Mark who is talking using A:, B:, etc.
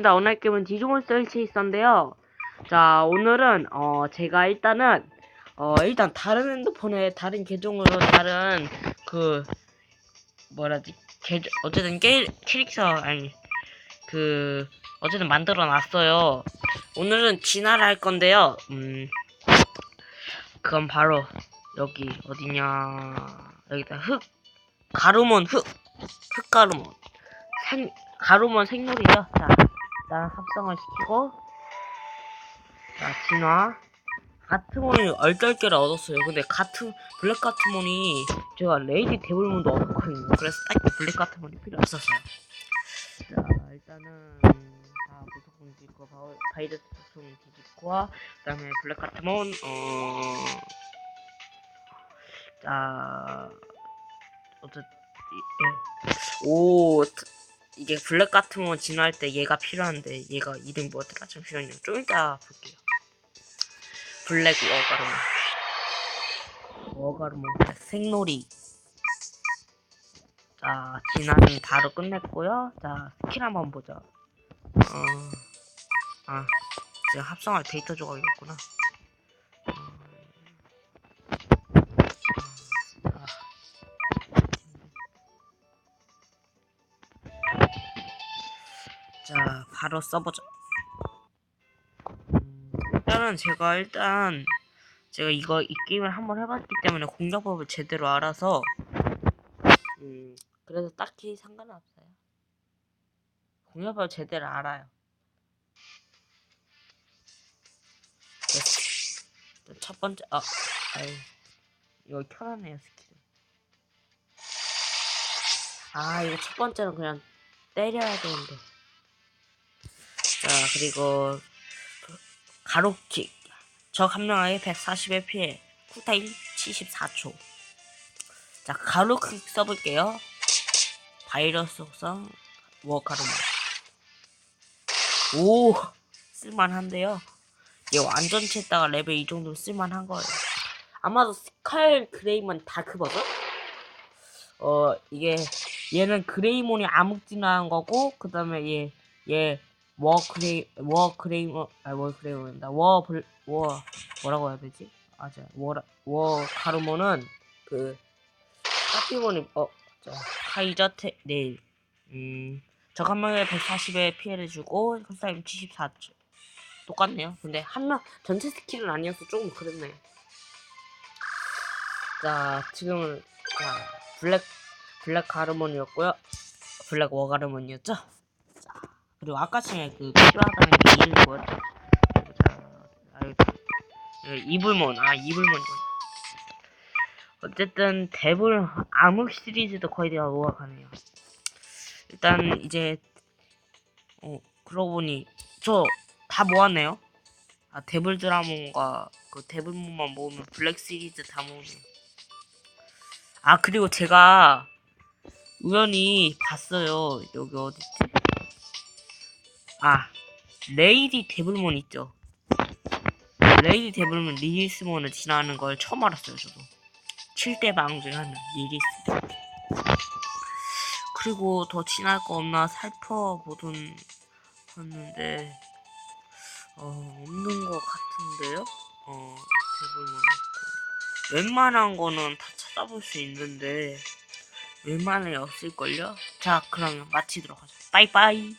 A: 나 오늘 게임은 디지몬스터 체이스인데요. 자, 오늘은 어 제가 일단은 어 일단 다른 핸드폰에 다른 계정으로 다른 그 뭐라지 계정 어쨌든 게 캐릭터 아니 그 어쨌든 만들어 놨어요. 오늘은 진화를 할 건데요. 음 그건 바로 여기 어디냐 여기다 흑 가루몬 흑 흑가루몬 생 가루몬 생물이죠. 자 일단 합성을 시키고 자 진화 가트몬이 얼떨결에 얻었어요. 근데 가트 블랙 가트몬이 제가 레이디 데블몬도 얻었거든요. 그래서 딱 블랙 가트몬이 필요 없었어요. 자 일단은 다 무조건 뒤집고 바우- 바이러스 속성은 뒤집고와 그다음에 블랙 가트몬 어. 자 어쨌 이- 예. 오 트- 이게 블랙 같은 거 진화할 때 얘가 필요한데 얘가 이름 뭐더라? 잠시만요 좀 이따 볼게요. 블랙 워가르몬 워가르몬 생놀이. 자 진화는 바로 끝냈고요. 자 스킬 한번 보자. 어 아 지금 합성할 데이터 조각이 없구나 바로 써보자. 음, 일단은 제가 일단 제가 이거 이 게임을 한번 해봤기 때문에 공략법을 제대로 알아서 음 그래서 딱히 상관은 없어요. 공략법을 제대로 알아요. 첫 번째 아 아이 이거 켜놨네요 스킬. 아 이거 첫 번째는 그냥 때려야 되는데. 자 그리고 가로킥. 적한 명에게 140의 피해 쿨타임 74초. 자 가로킥 써볼게요. 바이러스 속성 워가루마. 오 쓸만한데요. 얘 완전체에다가 레벨 이 정도면 쓸만한 거예요. 아마도 스칼 그레이먼 다크 버전? 어 이게 얘는 그레이몬이 암흑진화한 거고 그 다음에 얘 얘 워 그레이 워 그레이몬 아워 그레이몬이다. 워블워 뭐라고 해야 되지? 아자 워워 가르몬은 그 파티몬이 어자 하이저테 네일 음 적 한 명에 140의 피해를 주고 쿨타임 74초 똑같네요. 근데 한 명 전체 스킬은 아니어서 조금 그랬네. 자 지금은 자 블랙 블랙 가르몬이었고요. 블랙 워 가르몬이었죠? 자 그리고 아까 전에 그 필요하다는 게자 아유 예, 이불몬 아 이불몬 어쨌든 데블 암흑 시리즈도 거의 다 모아가네요. 일단 이제 어 그러고 보니 저 다 모았네요. 아 데블 드라몬과 그 데블몬만 모으면 블랙 시리즈 다 모으네요 아 그리고 제가 우연히 봤어요. 여기 어딨지 아 레이디 데블몬 있죠. 레이디 데블몬 리리스몬을 지나는 걸 처음 알았어요 저도. 7대 방 중에 하나 리리스. 그리고 더 지날 거 없나 살펴보던 봤는데 어 없는 거 같은데요? 어 데블몬 없고. 웬만한 거는 다 찾아볼 수 있는데 웬만해 없을걸요? 자 그러면 마치도록 하죠. 빠이빠이